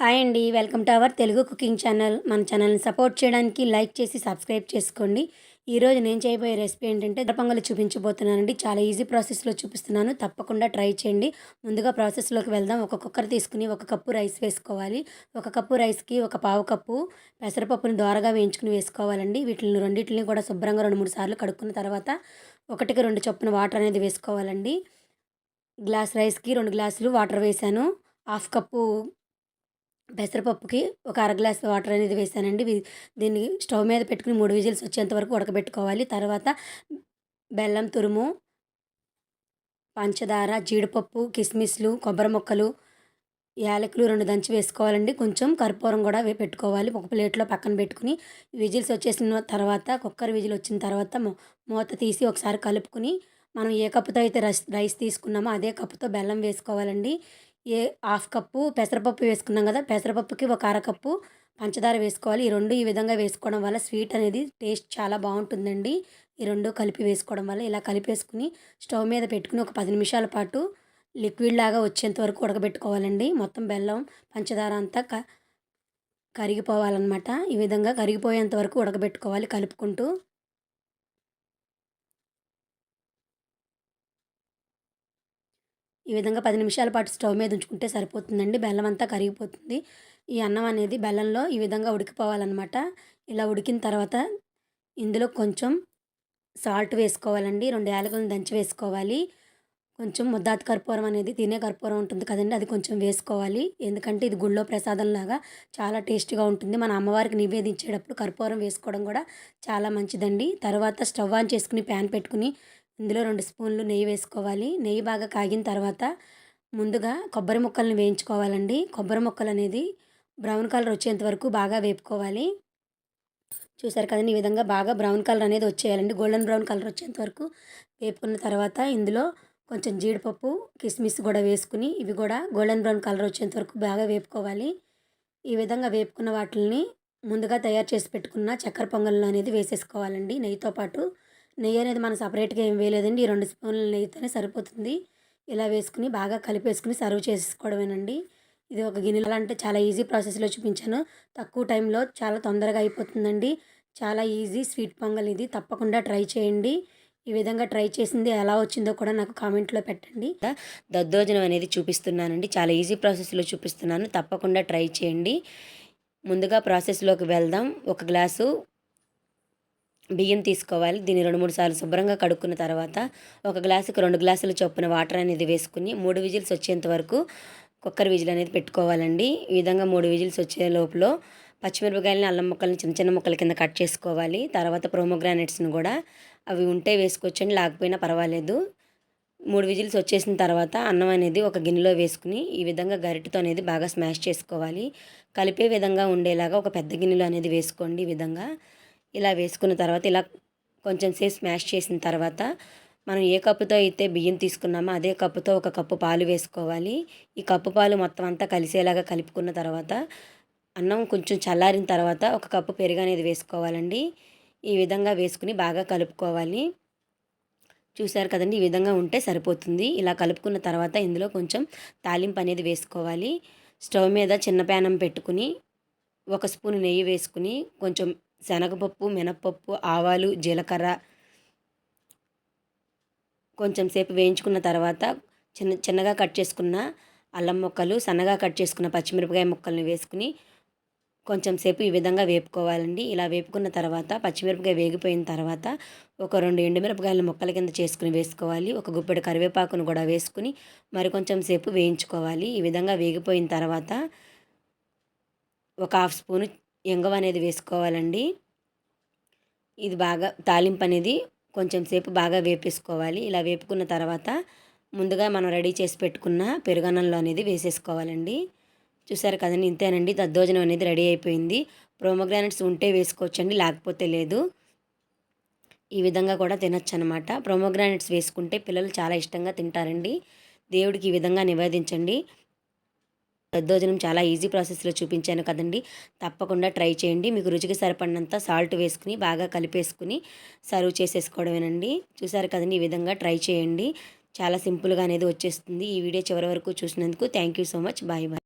Hi అండి welcome to our Telugu cooking channel. మన ఛానల్ని సపోర్ట్ చేయడానికి లైక్ చేసి సబ్స్క్రైబ్ చేసుకోండి. ఈరోజు నేను చేయబోయే రెసిపీ ఏంటంటే పొంగలి చూపించబోతున్నానండి. చాలా ఈజీ ప్రాసెస్లో చూపిస్తున్నాను. తప్పకుండా ట్రై చేయండి. ముందుగా ప్రాసెస్లోకి వెళ్దాం. ఒక కుక్కర్ తీసుకుని ఒక కప్పు రైస్ వేసుకోవాలి. ఒక కప్పు రైస్కి ఒక పావు కప్పు పెసరపప్పుని దోరగా వేయించుకుని వేసుకోవాలండి. వీటిని రెండింటిని కూడా శుభ్రంగా రెండు మూడు సార్లు కడుక్కున్న తర్వాత ఒకటికి రెండు చొప్పున వాటర్ అనేది వేసుకోవాలండి. గ్లాస్ రైస్కి రెండు గ్లాసులు వాటర్ వేసాను హాఫ్ కప్పు పెసరపప్పుకి ఒక అర గ్లాస్ వాటర్ అనేది వేసానండి. దీన్ని స్టవ్ మీద పెట్టుకుని మూడు విజిల్స్ వచ్చేంత వరకు ఉడకబెట్టుకోవాలి. తర్వాత బెల్లం తురుము పంచదార జీడిపప్పు కిస్మిస్లు కొబ్బరి ముక్కలు యాలకులు రెండు దంచి వేసుకోవాలండి. కొంచెం కర్పూరం కూడా పెట్టుకోవాలి. ఒక ప్లేట్లో పక్కన పెట్టుకుని విజిల్స్ వచ్చేసిన తర్వాత కుక్కర్ విజిల్ వచ్చిన తర్వాత మూత తీసి ఒకసారి కలుపుకుని మనం ఏ కప్పుతో అయితే రైస్ రైస్ తీసుకున్నామో అదే కప్పుతో బెల్లం వేసుకోవాలండి. ఏ హాఫ్ కప్పు పెసరపప్పు వేసుకున్నాం కదా పెసరపప్పుకి ఒక అరకప్పు పంచదార వేసుకోవాలి. ఈ రెండు ఈ విధంగా వేసుకోవడం వల్ల స్వీట్ అనేది టేస్ట్ చాలా బాగుంటుందండి. ఈ రెండు కలిపి వేసుకోవడం వల్ల ఇలా కలిపేసుకుని స్టవ్ మీద పెట్టుకుని ఒక పది నిమిషాల పాటు లిక్విడ్ లాగా వచ్చేంత వరకు ఉడకబెట్టుకోవాలండి. మొత్తం బెల్లం పంచదార అంతా క కరిగిపోవాలన్నమాట. ఈ విధంగా కరిగిపోయేంత వరకు ఉడకబెట్టుకోవాలి కలుపుకుంటూ. ఈ విధంగా పది నిమిషాల పాటు స్టవ్ మీద ఉంచుకుంటే సరిపోతుందండి. బెల్లం అంతా కరిగిపోతుంది. ఈ అన్నం అనేది బెల్లంలో ఈ విధంగా ఉడికిపోవాలన్నమాట. ఇలా ఉడికిన తర్వాత ఇందులో కొంచెం సాల్ట్ వేసుకోవాలండి. రెండు యాలకులను దంచి వేసుకోవాలి. కొంచెం ముద్దాత కర్పూరం అనేది తినే కర్పూరం ఉంటుంది కదండి అది కొంచెం వేసుకోవాలి. ఎందుకంటే ఇది గుళ్ళో ప్రసాదంలాగా చాలా టేస్టీగా ఉంటుంది. మన అమ్మవారికి నివేదించేటప్పుడు కర్పూరం వేసుకోవడం కూడా చాలా మంచిదండి. తర్వాత స్టవ్ ఆన్ చేసుకుని ప్యాన్ పెట్టుకుని ఇందులో రెండు స్పూన్లు నెయ్యి వేసుకోవాలి. నెయ్యి బాగా కాగిన తర్వాత ముందుగా కొబ్బరి ముక్కలను వేయించుకోవాలండి. కొబ్బరి ముక్కలు అనేది బ్రౌన్ కలర్ వచ్చేంత వరకు బాగా వేపుకోవాలి. చూసారు కదండి ఈ విధంగా బాగా బ్రౌన్ కలర్ అనేది వచ్చేయాలండి. గోల్డెన్ బ్రౌన్ కలర్ వచ్చేంత వరకు వేపుకున్న తర్వాత ఇందులో కొంచెం జీడిపప్పు కిస్మిస్ కూడా వేసుకుని ఇవి కూడా గోల్డెన్ బ్రౌన్ కలర్ వచ్చేంత వరకు బాగా వేపుకోవాలి. ఈ విధంగా వేపుకున్న వాటిని ముందుగా తయారు చేసి పెట్టుకున్న చక్కెర పొంగల్లో అనేది వేసేసుకోవాలండి. నెయ్యితో పాటు నెయ్యి అనేది మనం సపరేట్గా ఏం వేయలేదండి. ఈ రెండు స్పూన్ల నెయ్యితోనే సరిపోతుంది. ఇలా వేసుకుని బాగా కలిపేసుకుని సర్వ్ చేసుకోవడమేనండి. ఇది ఒక గిన్నెలో అంటే చాలా ఈజీ ప్రాసెస్లో చూపించాను. తక్కువ టైంలో చాలా తొందరగా అయిపోతుందండి. చాలా ఈజీ స్వీట్ పొంగల్ ఇది. తప్పకుండా ట్రై చేయండి. ఈ విధంగా ట్రై చేసింది ఎలా వచ్చిందో కూడా నాకు కామెంట్లో పెట్టండి. దద్దోజనం అనేది చూపిస్తున్నానండి. చాలా ఈజీ ప్రాసెస్లో చూపిస్తున్నాను. తప్పకుండా ట్రై చేయండి. ముందుగా ప్రాసెస్లోకి వెళ్దాం. ఒక గ్లాసు బియ్యం తీసుకోవాలి. దీన్ని రెండు మూడు సార్లు శుభ్రంగా కడుక్కున్న తర్వాత ఒక గ్లాసుకి రెండు గ్లాసుల చొప్పున వాటర్ అనేది వేసుకుని మూడు విజిల్స్ వచ్చేంత వరకు కుక్కర్ విజిల్ అనేది పెట్టుకోవాలండి. ఈ విధంగా మూడు విజిల్స్ వచ్చే లోపల పచ్చిమిరపకాయలని అల్లం ముక్కల్ని చిన్న చిన్న ముక్కల కింద కట్ చేసుకోవాలి. తర్వాత ప్రోమోగ్రానైట్స్ని కూడా అవి ఉంటే వేసుకోవచ్చండి. లేకపోయినా పర్వాలేదు. మూడు విజిల్స్ వచ్చేసిన తర్వాత అన్నం అనేది ఒక గిన్నెలో వేసుకుని ఈ విధంగా గరిటతో అనేది బాగా స్మాష్ చేసుకోవాలి. కలిపే విధంగా ఉండేలాగా ఒక పెద్ద గిన్నెలో అనేది వేసుకోండి ఈ విధంగా. ఇలా వేసుకున్న తర్వాత ఇలా కొంచెం సేపు స్మాష్ చేసిన తర్వాత మనం ఏ కప్పుతో అయితే బియ్యం తీసుకున్నామో అదే కప్పుతో ఒక కప్పు పాలు వేసుకోవాలి. ఈ కప్పు పాలు మొత్తం అంతా కలిసేలాగా కలుపుకున్న తర్వాత అన్నం కొంచెం చల్లారిన తర్వాత ఒక కప్పు పెరుగు అనేది వేసుకోవాలండి. ఈ విధంగా వేసుకుని బాగా కలుపుకోవాలి. చూసారు కదండి ఈ విధంగా ఉంటే సరిపోతుంది. ఇలా కలుపుకున్న తర్వాత ఇందులో కొంచెం తాలింపు అనేది వేసుకోవాలి. స్టవ్ మీద చిన్న ప్యానం పెట్టుకుని ఒక స్పూన్ నెయ్యి వేసుకుని కొంచెం శనగపప్పు మినప్పప్పు ఆవాలు జీలకర్ర కొంచెం సేపు వేయించుకున్న తర్వాత చిన్న చిన్నగా కట్ చేసుకున్న అల్లం ముక్కలు సన్నగా కట్ చేసుకున్న పచ్చిమిరపకాయ ముక్కల్ని వేసుకుని కొంచెం సేపు ఈ విధంగా వేపుకోవాలండి. ఇలా వేపుకున్న తర్వాత పచ్చిమిరపకాయ వేగిపోయిన తర్వాత ఒక రెండు ఎండుమిరపకాయల ముక్కల కింద చేసుకుని వేసుకోవాలి. ఒక గుప్పెడు కరివేపాకును కూడా వేసుకుని మరి కొంచెం సేపు వేయించుకోవాలి. ఈ విధంగా వేగిపోయిన తర్వాత ఒక హాఫ్ స్పూను ఎంగవ అనేది వేసుకోవాలండి. ఇది బాగా తాలింపు అనేది కొంచెం సేపు బాగా వేపేసుకోవాలి. ఇలా వేపుకున్న తర్వాత ముందుగా మనం రెడీ చేసి పెట్టుకున్న పెరుగన్నంలో అనేది వేసేసుకోవాలండి. చూసారు కదండి ఇంతేనండి. దద్దోజనం అనేది రెడీ అయిపోయింది. ప్రోమోగ్రానైట్స్ ఉంటే వేసుకోవచ్చండి లేకపోతే లేదు. ఈ విధంగా కూడా తినచ్చు అనమాట ప్రోమోగ్రానైట్స్ వేసుకుంటే పిల్లలు చాలా ఇష్టంగా తింటారండి. దేవుడికి ఈ విధంగా నివేదించండి. దద్దోజనం చాలా ఈజీ ప్రాసెస్లో చూపించాను కదండి. తప్పకుండా ట్రై చేయండి. మీకు రుచికి సరిపడినంత సాల్ట్ వేసుకుని బాగా కలిపేసుకుని సర్వ్ చేసేసుకోవడమేనండి. చూసారు కదండి ఈ విధంగా ట్రై చేయండి. చాలా సింపుల్గా అనేది వచ్చేస్తుంది. ఈ వీడియో చివరి వరకు చూసినందుకు thank you so much. Bye bye.